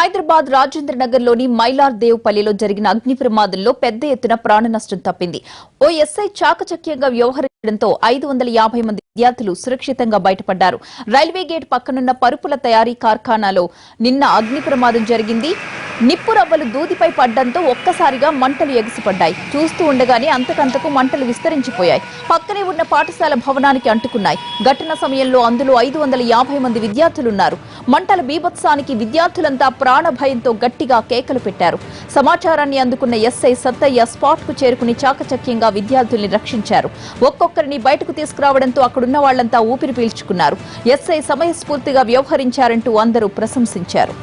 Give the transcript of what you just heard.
హైదరాబాద్ రాజేంద్ర నగర్లోని మైలార్ దేవుపల్లిలో జరిగిన అగ్ని ప్రమాదంలో పెద్ద ఎత్తున ప్రాణ నష్టం తప్పింది. ఓ ఎస్ఐ చాకచక్యంగా వ్యవహరించడంతో ఐదు వందల యాభై మంది విద్యార్థులు సురక్షితంగా బయటపడ్డారు. రైల్వే గేట్ పక్కనున్న పరుపుల తయారీ కార్ఖానాలో నిన్న అగ్ని ప్రమాదం జరిగింది. నిప్పు రవ్వలు దూదిపై పడ్డంతో ఒక్కసారిగా మంటలు ఎగిసిపడ్డాయి. చూస్తూ ఉండగానే అంతకంతకు మంటలు విస్తరించిపోయాయి. పక్కనే ఉన్న పాఠశాల భవనానికి అంటుకున్నాయి. ఘటన సమయంలో అందులో ఐదు వందల యాభై మంది విద్యార్థులున్నారు. మంటల బీభత్సానికి విద్యార్థులంతా ప్రాణభయంతో గట్టిగా కేకలు పెట్టారు. సమాచారాన్ని అందుకున్న ఎస్ఐ సత్తయ్య స్పాట్కు చేరుకుని చాకచక్యంగా విద్యార్థుల్ని రక్షించారు. ఒక్కొక్కరిని బయటకు తీసుకురావడంతో అక్కడున్న వాళ్ళంతా ఊపిరి పీల్చుకున్నారు. ఎస్ఐ సమయస్ఫూర్తిగా వ్యవహరించారంటూ అందరూ ప్రశంసించారు.